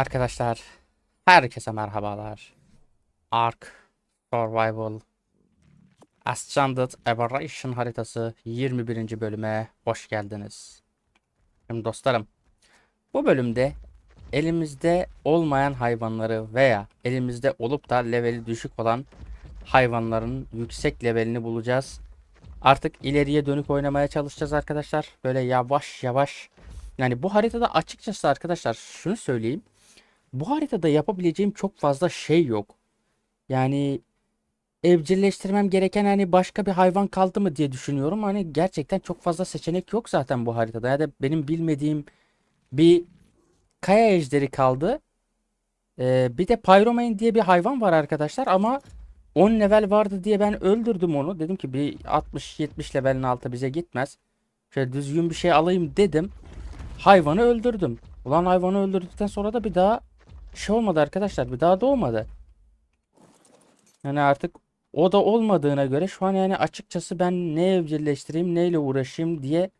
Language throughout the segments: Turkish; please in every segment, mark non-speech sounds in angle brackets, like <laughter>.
Arkadaşlar, herkese merhabalar. Ark Survival Ascended Aberration haritası 21. bölüme hoş geldiniz. Şimdi dostlarım, bu bölümde elimizde olmayan hayvanları veya elimizde olup da leveli düşük olan hayvanların yüksek levelini bulacağız. Artık ileriye dönük oynamaya çalışacağız arkadaşlar. Böyle yavaş yavaş. Yani bu haritada açıkçası arkadaşlar şunu söyleyeyim. Bu haritada yapabileceğim çok fazla şey yok. Yani evcilleştirmem gereken hani başka bir hayvan kaldı mı diye düşünüyorum. Hani gerçekten çok fazla seçenek yok zaten bu haritada. Ya da benim bilmediğim bir kaya ejderi kaldı. Ee, bir de Pyromane diye bir hayvan var arkadaşlar ama 10 level vardı diye ben öldürdüm onu. Dedim ki bir 60-70 levelin altı bize gitmez. Şöyle düzgün bir şey alayım dedim. Hayvanı öldürdüm. Ulan hayvanı öldürdükten sonra da bir daha şey olmadı arkadaşlar. Bir daha doğmadı. Yani artık o da olmadığına göre şu an yani açıkçası ben ne evcilleştireyim neyle uğraşayım diye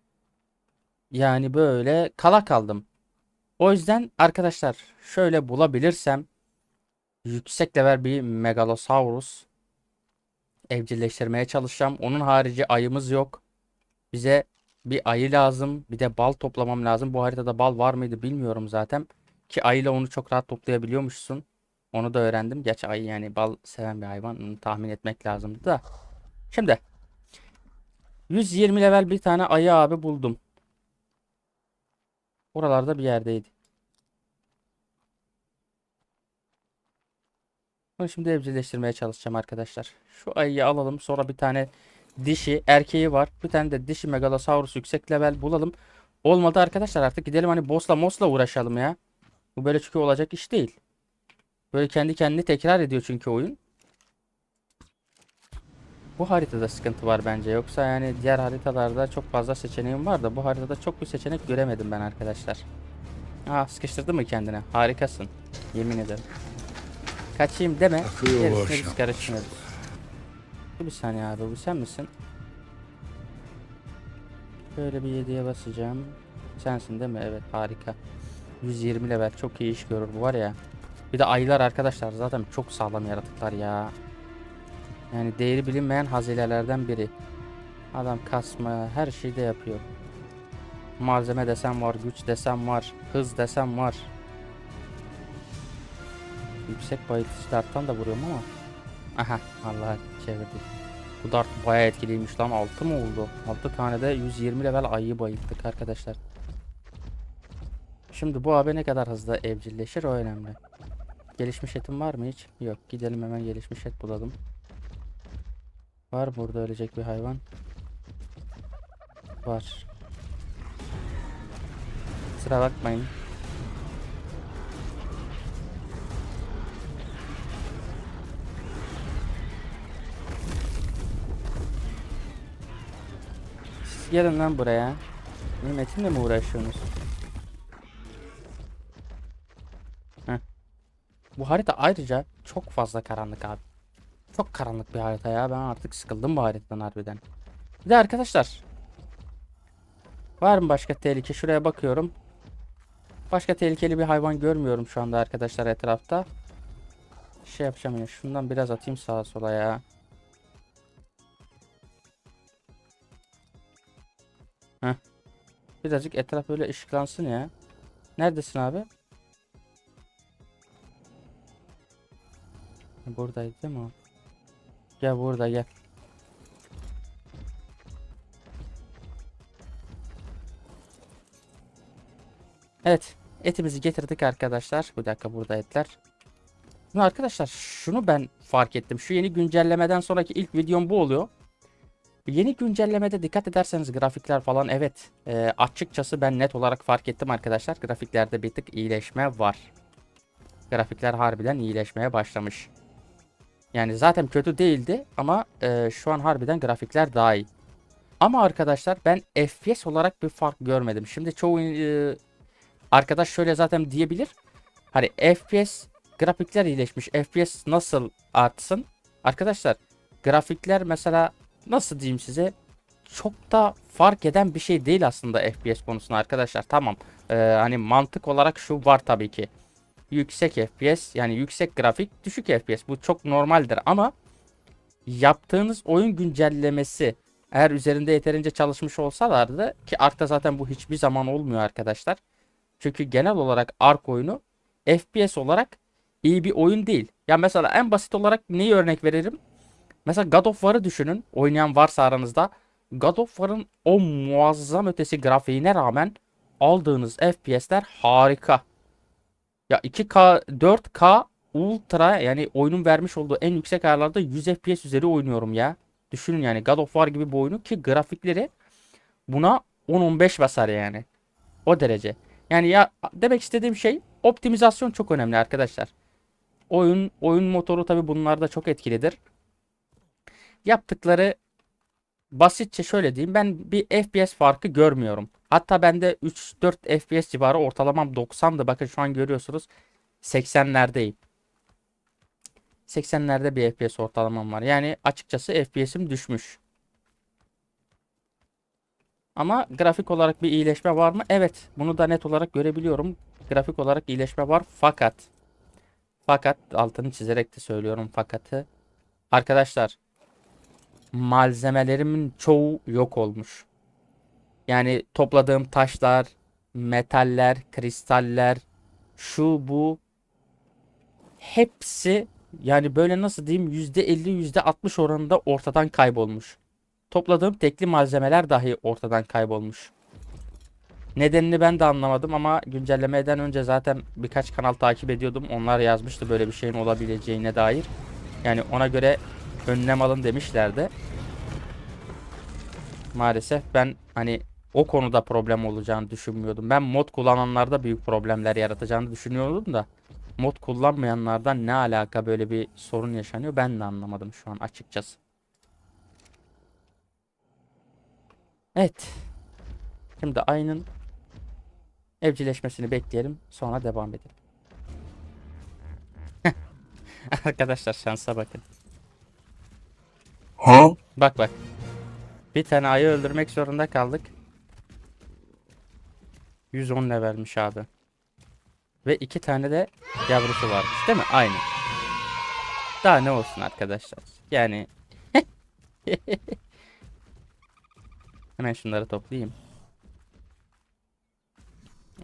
yani böyle kala kaldım. O yüzden arkadaşlar şöyle bulabilirsem yüksek level bir Megalosaurus evcilleştirmeye çalışacağım. Onun harici ayımız yok. Bize bir ayı lazım. Bir de bal toplamam lazım. Bu haritada bal var mıydı bilmiyorum zaten. Ki ayıyla onu çok rahat toplayabiliyormuşsun. Onu da öğrendim. Gerçi ayı yani bal seven bir hayvan. Onu tahmin etmek lazımdı da. Şimdi 120 level bir tane ayı abi buldum. Oralarda bir yerdeydi. Bunu şimdi evcilleştirmeye çalışacağım arkadaşlar. Şu ayıyı alalım. Sonra bir tane dişi erkeği var. Bir tane de dişi Megalosaurus yüksek level bulalım. Olmadı arkadaşlar artık gidelim hani boss'la mosla uğraşalım ya. Bu böyle çünkü olacak iş değil. Böyle kendi kendini tekrar ediyor çünkü oyun. Bu haritada sıkıntı var bence. Yoksa yani diğer haritalarda çok fazla seçeneğim var da bu haritada çok bir seçenek göremedim ben arkadaşlar. Aa sıkıştırdın mı kendine? Harikasın. Yemin ederim. Kaçayım deme. Gerisine biz karışmıyoruz. Dur Bir saniye abi bu sen misin? Şöyle bir 7'ye basacağım. Sensin değil mi? Evet harika. 120 level çok iyi iş görür bu var ya. Bir de ayılar arkadaşlar zaten çok sağlam yaratıklar ya. Yani değeri bilinmeyen hazinelerden biri. Adam kasma her şeyi de yapıyor. Malzeme desem var, güç desem var, hız desem var. Yüksek bayıltıcı darttan da vuruyorum ama. Aha vallahi çevirdi. Bu dart bayağı etkiliymiş lan 6 mı oldu? 6 tane de 120 level ayıyı bayılttık arkadaşlar. Şimdi bu abi ne kadar hızlı evcilleşir o önemli. Gelişmiş etim var mı hiç? Yok. Gidelim hemen gelişmiş et bulalım. Var burada ölecek bir hayvan? Var. Sıra bakmayın. Siz gelin lan buraya. Benim etimle mi uğraşıyorsunuz? Bu harita ayrıca çok fazla karanlık abi. Çok karanlık bir harita ya. Ben artık sıkıldım bu haritadan harbiden. Bir de arkadaşlar. Var mı başka tehlike? Şuraya bakıyorum. Başka tehlikeli bir hayvan görmüyorum şu anda arkadaşlar etrafta. Şey yapacağım ya. Şundan biraz atayım sağa sola ya. Heh. Birazcık etraf böyle ışıklansın ya. Neredesin abi? Buradaydı değil mi o? Gel burada gel. Evet. Etimizi getirdik arkadaşlar. Bir dakika burada etler. Şimdi arkadaşlar şunu ben fark ettim. Şu yeni güncellemeden sonraki ilk videom bu oluyor. Yeni güncellemede dikkat ederseniz grafikler falan evet e, açıkçası ben net olarak fark ettim arkadaşlar. Grafiklerde bir tık iyileşme var. Grafikler harbiden iyileşmeye başlamış. Yani zaten kötü değildi ama e, şu an harbiden grafikler daha iyi. Ama arkadaşlar ben FPS olarak bir fark görmedim. Şimdi çoğu e, arkadaş şöyle zaten diyebilir. Hani FPS grafikler iyileşmiş. FPS nasıl artsın? Arkadaşlar grafikler mesela nasıl diyeyim size çok da fark eden bir şey değil aslında FPS konusunda arkadaşlar. Tamam. e, hani mantık olarak şu var tabii ki. Yüksek FPS yani yüksek grafik düşük FPS bu çok normaldir ama yaptığınız oyun güncellemesi eğer üzerinde yeterince çalışmış olsalardı ki Ark'ta zaten bu hiçbir zaman olmuyor arkadaşlar. Çünkü genel olarak Ark oyunu FPS olarak iyi bir oyun değil. Ya mesela en basit olarak neyi örnek veririm? Mesela God of War'ı düşünün. Oynayan varsa aranızda. God of War'ın o muazzam ötesi grafiğine rağmen aldığınız FPS'ler harika. Ya 2K, 4K Ultra yani oyunun vermiş olduğu en yüksek ayarlarda 100 FPS üzeri oynuyorum ya. Düşünün yani God of War gibi bir oyunu ki grafikleri buna 10-15 basar yani. O derece. Yani ya demek istediğim şey optimizasyon çok önemli arkadaşlar. Oyun oyun motoru tabi bunlarda çok etkilidir. Yaptıkları basitçe şöyle diyeyim ben bir FPS farkı görmüyorum. Hatta bende 3-4 FPS civarı ortalamam 90'dı. Bakın şu an görüyorsunuz 80'lerdeyim. 80'lerde bir FPS ortalamam var. Yani açıkçası FPS'im düşmüş. Ama grafik olarak bir iyileşme var mı? Evet. Bunu da net olarak görebiliyorum. Grafik olarak iyileşme var. Fakat fakat altını çizerek de söylüyorum fakatı. Arkadaşlar malzemelerimin çoğu yok olmuş. Yani topladığım taşlar, metaller, kristaller, şu bu hepsi yani böyle nasıl diyeyim %50 %60 oranında ortadan kaybolmuş. Topladığım tekli malzemeler dahi ortadan kaybolmuş. Nedenini ben de anlamadım ama güncellemeden önce zaten birkaç kanal takip ediyordum. Onlar yazmıştı böyle bir şeyin olabileceğine dair. Yani ona göre önlem alın demişlerdi. Maalesef ben hani o konuda problem olacağını düşünmüyordum. Ben mod kullananlarda büyük problemler yaratacağını düşünüyordum da mod kullanmayanlardan ne alaka böyle bir sorun yaşanıyor ben de anlamadım şu an açıkçası. Evet. Şimdi ayının evcilleşmesini bekleyelim sonra devam edelim. <laughs> Arkadaşlar şansa bakın. Ha? Bak bak. Bir tane ayı öldürmek zorunda kaldık. 110 levelmiş abi. Ve iki tane de yavrusu varmış değil mi? Aynı. Daha ne olsun arkadaşlar. Yani <laughs> Hemen şunları toplayayım.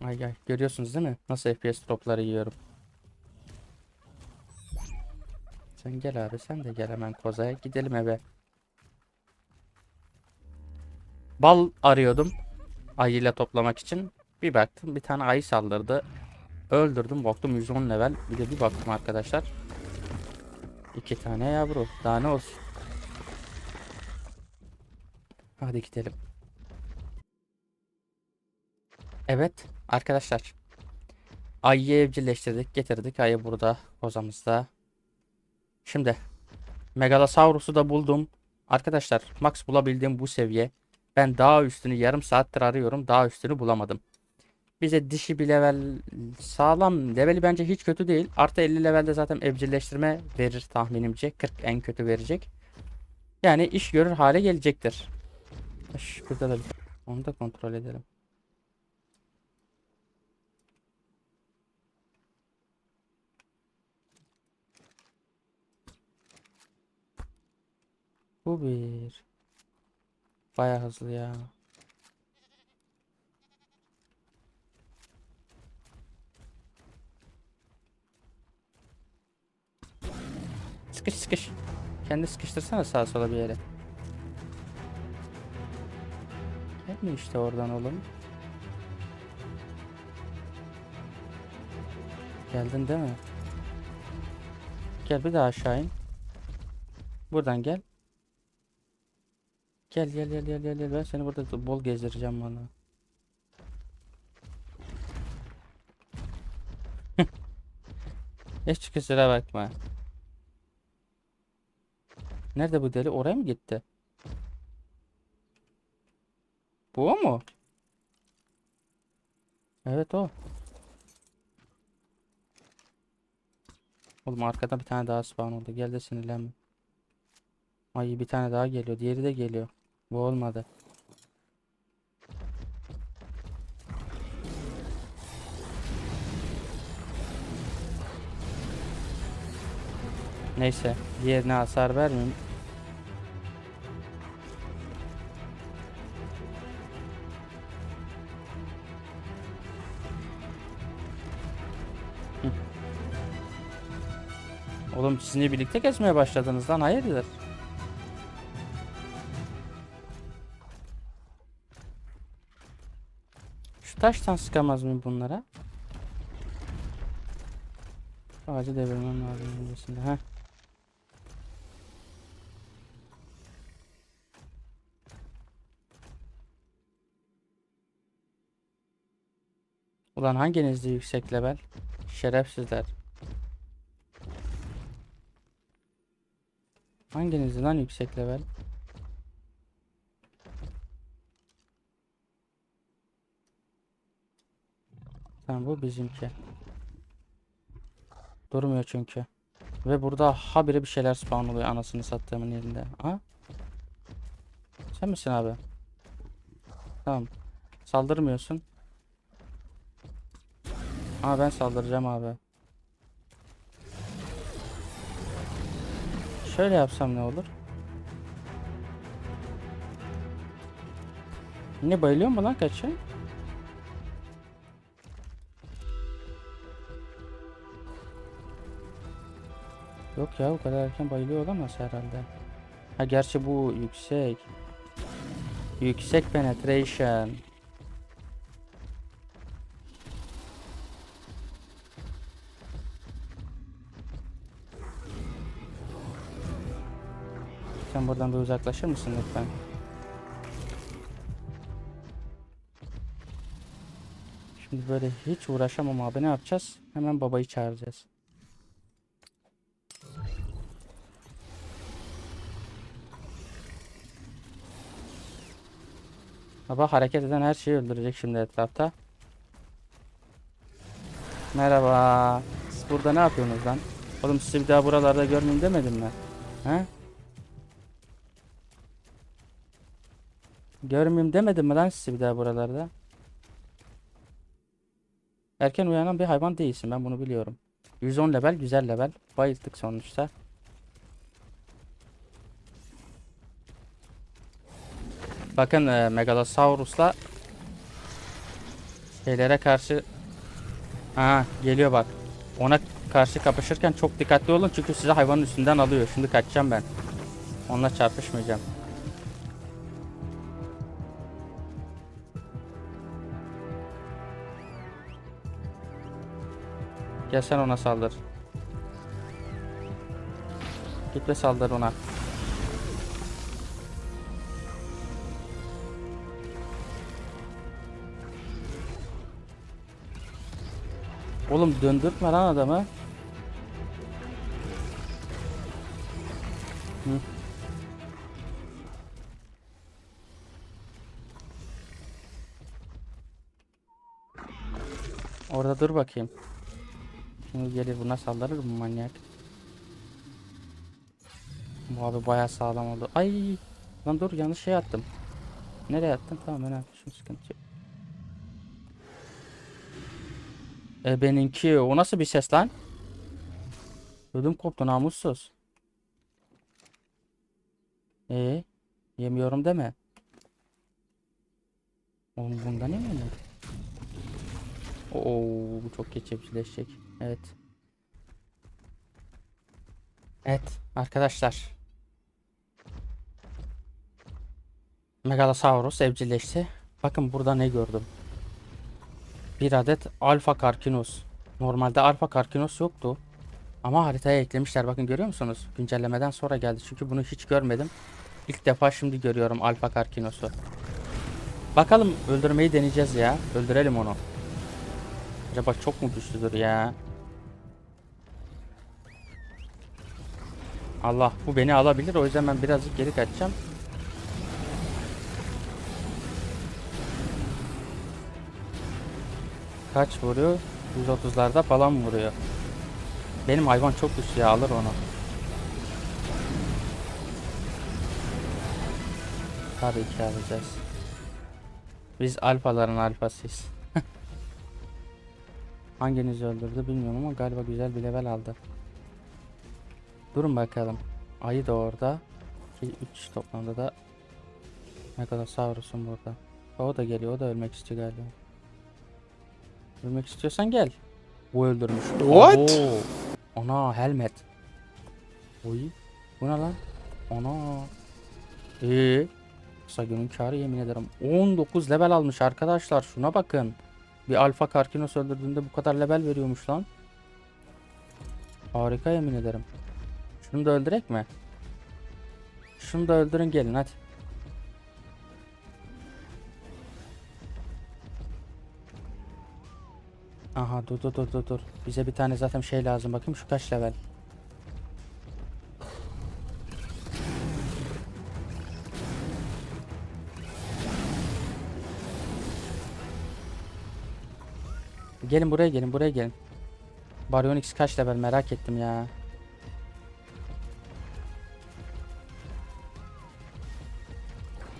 Ay ay görüyorsunuz değil mi? Nasıl FPS topları yiyorum. Sen gel abi sen de gel hemen kozaya gidelim eve. Bal arıyordum. Ayıyla toplamak için. Bir baktım bir tane ayı saldırdı. Öldürdüm baktım 110 level. Bir de bir baktım arkadaşlar. İki tane yavru. Daha ne olsun. Hadi gidelim. Evet arkadaşlar. Ayıyı evcilleştirdik getirdik. Ayı burada kozamızda. Şimdi Megalosaurus'u da buldum. Arkadaşlar max bulabildiğim bu seviye. Ben daha üstünü yarım saattir arıyorum. Daha üstünü bulamadım. Bize dişi bir level sağlam. Leveli bence hiç kötü değil. Artı 50 levelde zaten evcilleştirme verir tahminimce. 40 en kötü verecek. Yani iş görür hale gelecektir. Şş, burada da onu da kontrol edelim. Bu bir. Baya hızlı ya. Sıkış sıkış. Kendi sıkıştırsana sağa sola bir yere. Gelme işte oradan oğlum. Geldin değil mi? Gel bir daha aşağı in. Buradan gel. Gel gel gel gel gel gel. Ben seni burada bol gezdireceğim bana. <laughs> Hiç kusura bakma. Nerede bu deli? Oraya mı gitti? Bu o mu? Evet o. Oğlum arkada bir tane daha spawn oldu. Gel de sinirlenme. Ay bir tane daha geliyor. Diğeri de geliyor. Bu olmadı. Neyse diğerine hasar vermeyeyim. Oğlum siz niye birlikte gezmeye başladınız lan hayırdır? Taştan sıkamaz mıyım bunlara? Ağacı devirmem lazım öncesinde. Heh. Ulan hanginizde yüksek level? Şerefsizler. Hanginizde lan yüksek level? Tamam bu bizimki. Durmuyor çünkü. Ve burada habire bir şeyler spawn oluyor anasını sattığımın yerinde. Ha? Sen misin abi? Tamam. Saldırmıyorsun. Aa ben saldıracağım abi. Şöyle yapsam ne olur? Yine bayılıyor mu lan kaçı? Yok ya o kadar erken bayılıyor olamaz herhalde. Ha gerçi bu yüksek. Yüksek penetration. Sen buradan bir uzaklaşır mısın lütfen? Şimdi böyle hiç uğraşamam abi ne yapacağız? Hemen babayı çağıracağız. Baba hareket eden her şeyi öldürecek şimdi etrafta. Merhaba. Siz burada ne yapıyorsunuz lan? Oğlum sizi bir daha buralarda görmeyeyim demedim mi? He? Görmeyeyim demedim mi lan sizi bir daha buralarda? Erken uyanan bir hayvan değilsin ben bunu biliyorum. 110 level güzel level. Bayıldık sonuçta. Bakın e, Megalosaurus'la şeylere karşı Aha geliyor bak. Ona karşı kapışırken çok dikkatli olun çünkü sizi hayvanın üstünden alıyor. Şimdi kaçacağım ben. Onunla çarpışmayacağım. Gel sen ona saldır. Git ve saldır ona. Oğlum döndürtme lan adamı. Hı. Orada dur bakayım. Şimdi gelir buna saldırır bu manyak. Bu abi bayağı sağlam oldu. Ay lan dur yanlış şey attım. Nereye attım? Tamam önemli. Şu sıkıntı yok. E benimki o nasıl bir ses lan? Ödüm koptu namussuz. E yemiyorum deme. Oğlum bunda ne mi? Oo bu çok geç evcilleşecek. Evet. Evet arkadaşlar. Megalosaurus evcilleşti. Bakın burada ne gördüm. Bir adet Alpha Carcinus. Normalde Alpha Carcinus yoktu. Ama haritaya eklemişler. Bakın görüyor musunuz? Güncellemeden sonra geldi. Çünkü bunu hiç görmedim. İlk defa şimdi görüyorum Alpha Carcinus'u. Bakalım öldürmeyi deneyeceğiz ya. Öldürelim onu. Acaba çok mu güçlüdür ya? Allah bu beni alabilir. O yüzden ben birazcık geri kaçacağım. Kaç vuruyor? 130'larda falan vuruyor. Benim hayvan çok güçlü ya alır onu. Tabii ki alacağız. Biz alfaların alfasıyız. <laughs> Hanginizi öldürdü bilmiyorum ama galiba güzel bir level aldı. Durun bakalım. Ayı da orada. 2 3 toplamda da Megalosaurus'un burada. O da geliyor. O da ölmek istiyor galiba. Ölmek istiyorsan gel. Bu öldürmüş. What? Abo. Ana helmet. Oy. Bu ne lan? Ana. Ee, kısa günün karı yemin ederim. 19 level almış arkadaşlar. Şuna bakın. Bir alfa karkinos öldürdüğünde bu kadar level veriyormuş lan. Harika yemin ederim. Şunu da öldürek mi? Şunu da öldürün gelin hadi. Aha dur dur dur dur dur. Bize bir tane zaten şey lazım. Bakayım şu kaç level. Gelin buraya gelin buraya gelin. Baryonyx kaç level merak ettim ya.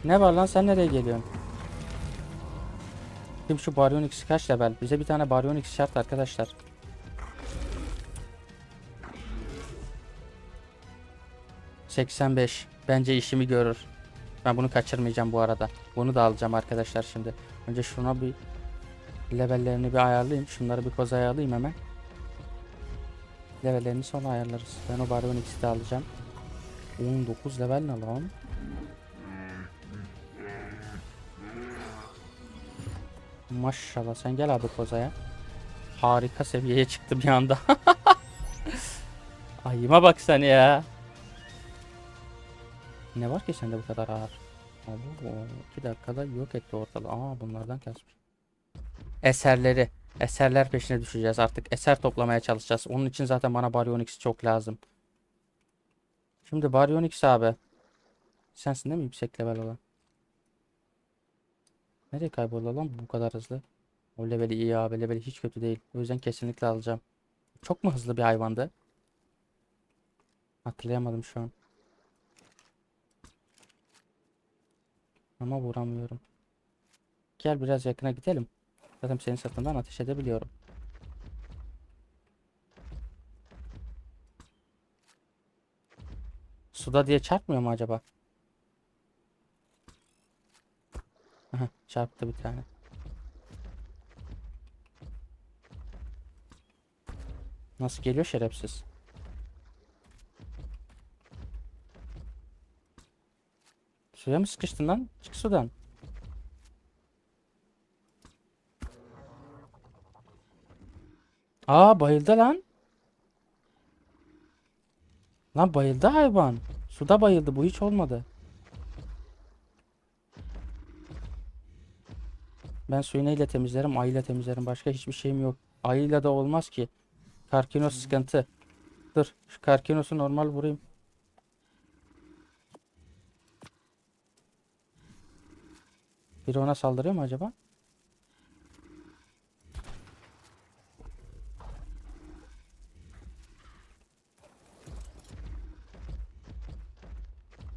Ne var lan sen nereye geliyorsun? Kim şu Baryonyx kaç level? Bize bir tane Baryonyx şart arkadaşlar. ...85. Bence işimi görür. Ben bunu kaçırmayacağım bu arada. Bunu da alacağım arkadaşlar şimdi. Önce şuna bir... ...levellerini bir ayarlayayım. Şunları bir koz ayarlayayım hemen. Levellerini sonra ayarlarız. Ben o Baryonyx'i de alacağım. 19 level ne lan? Maşallah sen gel abi kozaya. Harika seviyeye çıktı bir anda. <laughs> Ayıma bak sen ya. Ne var ki sende bu kadar ağır? Abo, iki dakikada yok etti ortalığı. Aa bunlardan kasmış. Eserleri. Eserler peşine düşeceğiz artık. Eser toplamaya çalışacağız. Onun için zaten bana Baryonyx çok lazım. Şimdi Baryonyx abi. Sensin değil mi yüksek level olan? Nereye kayboldu lan bu kadar hızlı? O leveli iyi abi. Leveli hiç kötü değil. O yüzden kesinlikle alacağım. Çok mu hızlı bir hayvandı? Hatırlayamadım şu an. Ama vuramıyorum. Gel biraz yakına gidelim. Zaten senin sırtından ateş edebiliyorum. Suda diye çarpmıyor mu acaba? Aha, çarptı bir tane. Nasıl geliyor şerefsiz? Suya mı sıkıştın lan? Çık sudan. Aa bayıldı lan. Lan bayıldı hayvan. Suda bayıldı bu hiç olmadı. Ben suyu neyle temizlerim? Ayıyla temizlerim. Başka hiçbir şeyim yok. Ayıyla da olmaz ki. Karkinos sıkıntı. Dur. Şu Karkinos'u normal vurayım. Biri ona saldırıyor mu acaba?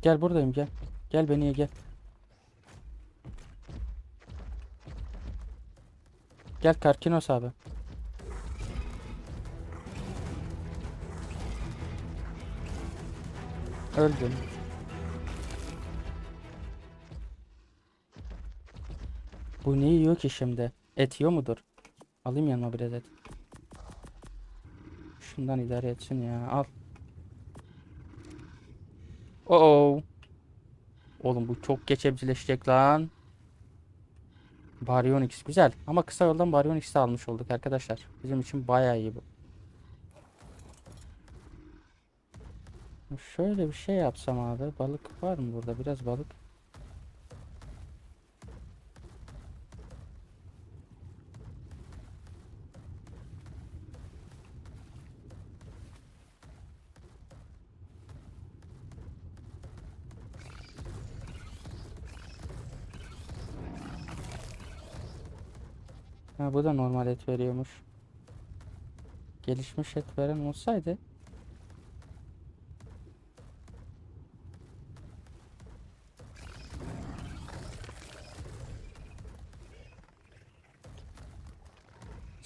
Gel buradayım gel. Gel beni ye gel. Gel Karkinos abi. Öldüm. Bu ne yiyor ki şimdi? Et yiyor mudur? Alayım yanıma biraz et. Şundan idare etsin ya. Al. Oo. Oğlum bu çok geç lan. Baryonyx güzel ama kısa yoldan Baryonyx'i almış olduk arkadaşlar. Bizim için bayağı iyi bu. Şöyle bir şey yapsam abi. Balık var mı burada? Biraz balık. Bu da normal et veriyormuş. Gelişmiş et veren olsaydı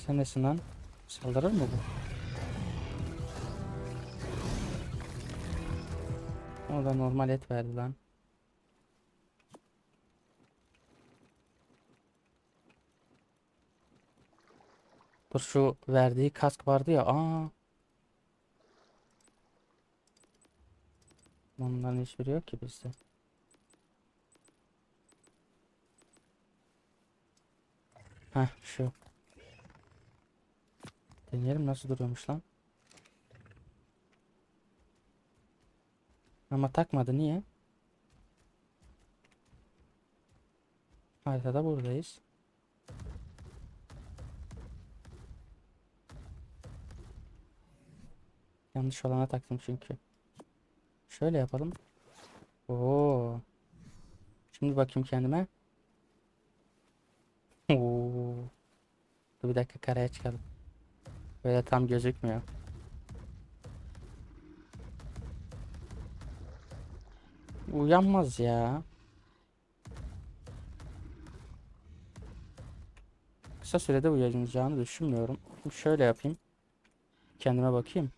Sen nesin lan? Saldırır mı bu? O da normal et verdi lan. Dur şu verdiği kask vardı ya. Aa. Onların hiçbiri yok ki bizde. Heh şu. Deneyelim nasıl duruyormuş lan. Ama takmadı niye? Haritada buradayız. Yanlış olana taktım çünkü. Şöyle yapalım. Oo. Şimdi bakayım kendime. Oo. Dur bir dakika karaya çıkalım. Böyle tam gözükmüyor. Uyanmaz ya. Kısa sürede uyanacağını düşünmüyorum. Şöyle yapayım. Kendime bakayım.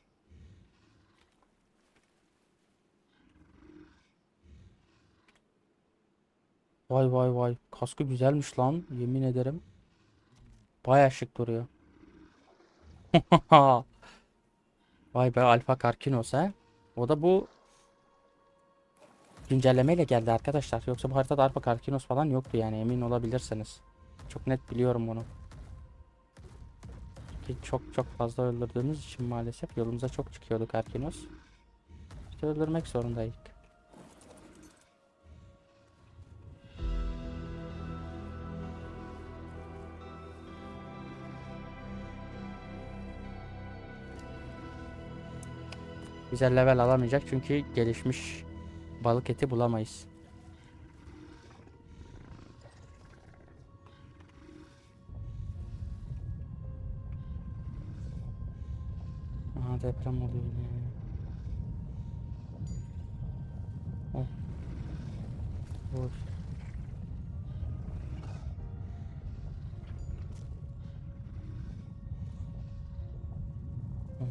Vay vay vay. Kaskı güzelmiş lan. Yemin ederim. Baya şık duruyor. <laughs> Vay be Alfa Karkinos ha. O da bu güncellemeyle geldi arkadaşlar. Yoksa bu haritada Alfa Karkinos falan yoktu yani emin olabilirsiniz. Çok net biliyorum bunu. Ki çok çok fazla öldürdüğümüz için maalesef yolumuza çok çıkıyordu Karkinos. İşte öldürmek zorundaydık. Güzel level alamayacak çünkü gelişmiş balık eti bulamayız. Aha deprem oluyor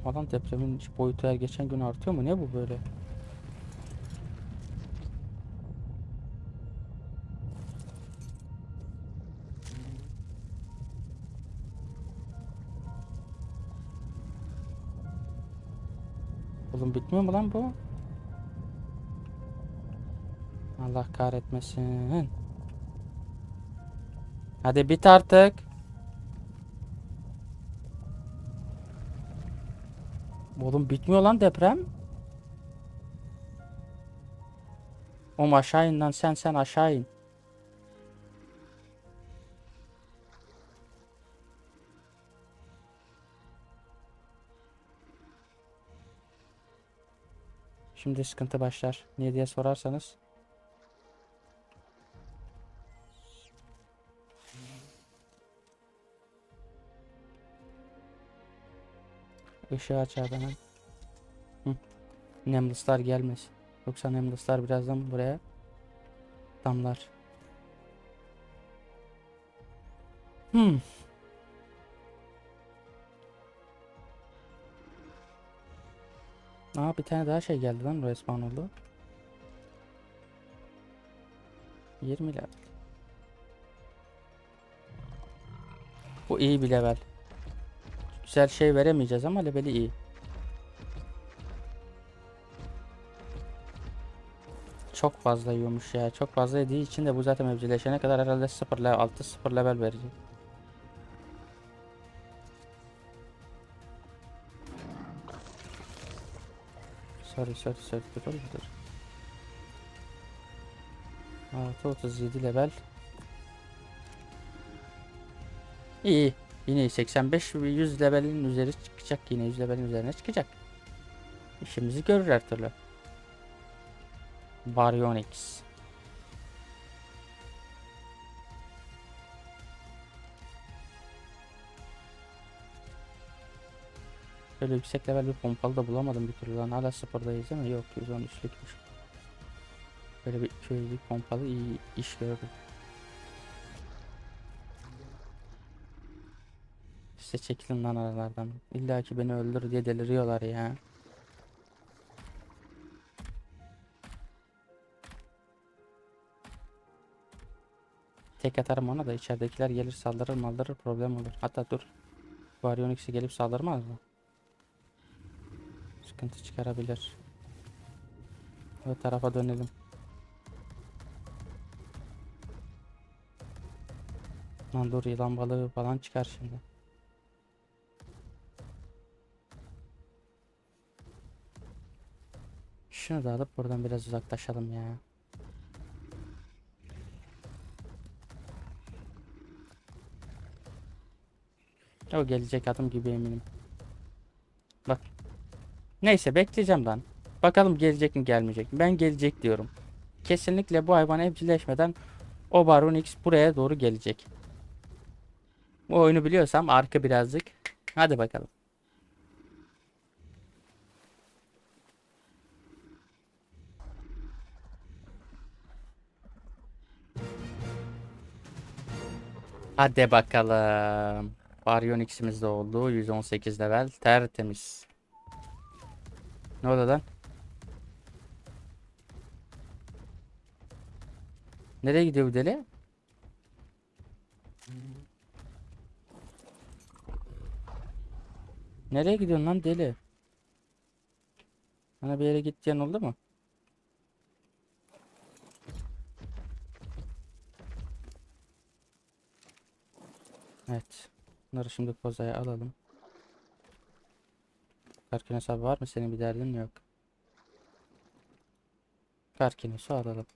Falan depremin boyutu her geçen gün artıyor mu? Ne bu böyle? Oğlum bitmiyor mu lan bu? Allah kahretmesin. Hadi bit artık. Oğlum bitmiyor lan deprem. Oğlum aşağı in lan sen sen aşağı in. Şimdi sıkıntı başlar. Niye diye sorarsanız. Işığı aç abi hemen. Hı. Nemluslar gelmesin. Yoksa Nemluslar birazdan buraya damlar. Hmm. Aa bir tane daha şey geldi lan respawn oldu. 20 level. Bu iyi bir level. Güzel şey veremeyeceğiz ama leveli iyi. Çok fazla yiyormuş ya. Çok fazla yediği için de bu zaten evcilleşene kadar herhalde 0 level 6 0 level verecek. Sorry sorry sorry dur dur. Artı 37 level. İyi. Yine 85 ve 100 levelin üzeri çıkacak yine 100 levelin üzerine çıkacak. İşimizi görür her türlü. Baryonyx. Böyle yüksek level bir pompalı da bulamadım bir türlü lan. Hala sıfırdayız değil mi? Yok 113'lükmüş. Böyle bir köylük pompalı iyi iş gördü. Size çekilin lan aralardan. İlla ki beni öldür diye deliriyorlar ya. Tek atarım ona da içeridekiler gelir saldırır maldırır problem olur. Hatta dur. Baryonyx'e gelip saldırmaz mı? Sıkıntı çıkarabilir. O tarafa dönelim. Lan dur yılan balığı falan çıkar şimdi. Şunu da alıp buradan biraz uzaklaşalım ya. O gelecek adım gibi eminim. Bak. Neyse bekleyeceğim lan. Bakalım gelecek mi gelmeyecek mi? Ben gelecek diyorum. Kesinlikle bu hayvan evcilleşmeden o Baron X buraya doğru gelecek. Bu oyunu biliyorsam arka birazcık. Hadi bakalım. Hadi bakalım. Baryon X'imiz de oldu. 118 level. Tertemiz. Ne oldu lan? Nereye gidiyor bu deli? Nereye gidiyorsun lan deli? Bana bir yere diyen oldu mu? Evet. Bunları şimdi kozaya alalım. Karkin hesabı var mı? Senin bir derdin yok. Karkinus'u alalım.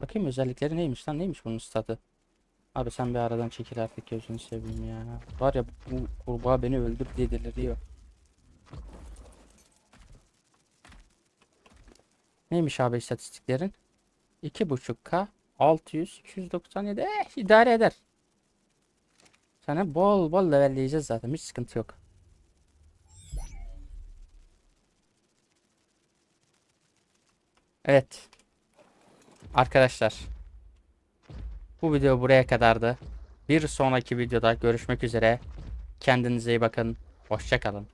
Bakayım özellikleri neymiş lan neymiş bunun statı? Abi sen bir aradan çekil artık gözünü seveyim ya. Var ya bu kurbağa beni öldür diye deliriyor. Neymiş abi istatistiklerin? 2.5K 600 297 eh idare eder. Sana bol bol levelleyeceğiz zaten hiç sıkıntı yok. Evet. Arkadaşlar. Bu video buraya kadardı. Bir sonraki videoda görüşmek üzere. Kendinize iyi bakın. Hoşça kalın.